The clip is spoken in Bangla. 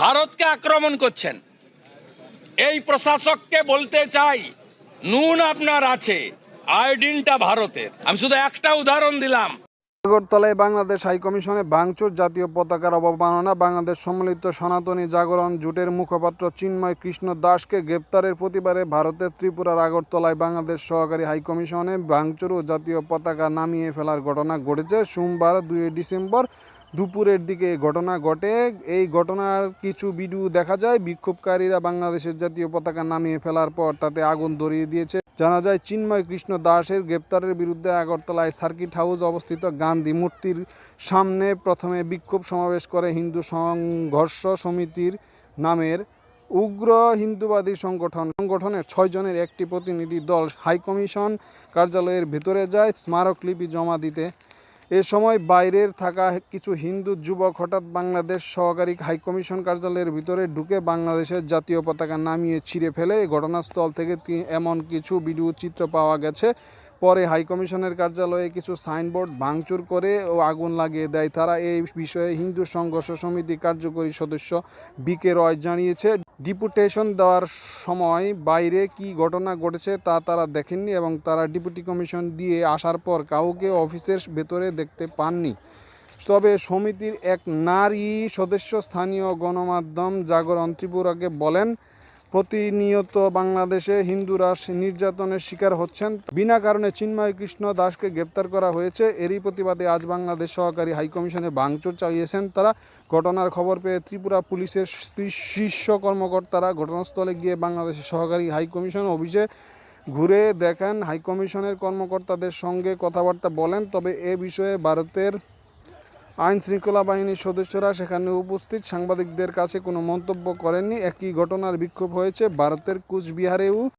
ভারতকে আক্রমণ করছেন। এই প্রশাসককে বলতে চাই, নুন আপনার আছে, আয়োডিনটা ভারতের। আমি শুধু একটা উদাহরণ দিলাম। আগরতলায় বাংলাদেশ হাইকমিশনে ভাঙচুর, জাতীয় পতাকার অবমাননা বাংলাদেশ সম্মিলিত সনাতনী জাগরণ জোটের মুখপাত্র চিন্ময় কৃষ্ণ দাসকে গ্রেপ্তারের প্রতিবারে ভারতের ত্রিপুরার আগরতলায় বাংলাদেশ সহকারী হাইকমিশনে ভাঙচুর ও জাতীয় পতাকা নামিয়ে ফেলার ঘটনা ঘটেছে। সোমবার দুই ডিসেম্বর দুপুরের দিকে ঘটনা ঘটে। এই ঘটনার কিছু ভিডিও দেখা যায়। বিক্ষোভকারীরা বাংলাদেশের জাতীয় পতাকা নামিয়ে ফেলার পর তাতে আগুন ধরিয়ে দিয়েছে। জানা যায়, চিন্ময় কৃষ্ণ দাসের গ্রেপ্তারের বিরুদ্ধে আগরতলায় সার্কিট হাউস অবস্থিত গান্ধী মূর্তির সামনে প্রথমে বিক্ষোভ সমাবেশ করে হিন্দু সংঘর্ষ সমিতির নামের উগ্র হিন্দুবাদী সংগঠন। সংগঠনের ছয়জনের একটি প্রতিনিধি দল হাইকমিশন কার্যালয়ের ভেতরে যায়, স্মারকলিপি জমা দিতে এ সময় বাইরের থাকা কিছু হিন্দু যুবক হঠাৎ বাংলাদেশ সহকারী হাইকমিশন কার্যালয়ের ভিতরে ঢুকে বাংলাদেশের জাতীয় পতাকা নামিয়ে ছিঁড়ে ফেলে। ঘটনাস্থল থেকে এমন কিছু ভিডিও চিত্র পাওয়া গেছে। পরে হাইকমিশনের কার্যালয়ে কিছু সাইনবোর্ড ভাঙচুর করে ও আগুন লাগিয়ে দেয় তারা। এই বিষয়ে হিন্দু সংঘর্ষ সমিতি কার্যকরী সদস্য বিকে রয় জানিয়েছে। ডিপুটেশন দেওয়ার সময় বাইরে কি ঘটনা ঘটেছে তা তারা দেখেননি এবং তারা ডিপুটি কমিশন দিয়ে আসার পর কাউকে অফিসের ভেতরে দেখতে পাননি। তবে সমিতির এক নারী সদস্য স্থানীয় গণমাধ্যম জাগরণ ত্রিপুরাকে বলেন প্রতিনিয়ত বাংলাদেশে হিন্দুরা নির্যাতনের শিকার হচ্ছেন। বিনা কারণে চিন্ময় কৃষ্ণ দাসকে গ্রেপ্তার করা হয়েছে। এরই প্রতিবাদে আজ বাংলাদেশ সহকারী হাইকমিশনে ভাঙচুর চালিয়েছেন তারা। ঘটনার খবর পেয়ে ত্রিপুরা পুলিশের শীর্ষ কর্মকর্তারা ঘটনাস্থলে গিয়ে বাংলাদেশের সহকারী হাইকমিশন অফিসে ঘুরে দেখেন। হাইকমিশনের কর্মকর্তাদের সঙ্গে কথাবার্তা বলেন। তবে এ বিষয়ে ভারতের আইন শৃঙ্খলা বাহিনীর সদস্যরা সেখানে উপস্থিত। সাংবাদিকদের কাছে কোনো মন্তব্য করেননি। একই ঘটনার বিক্ষোভ হয়েছে ভারতের কুচবিহারেও।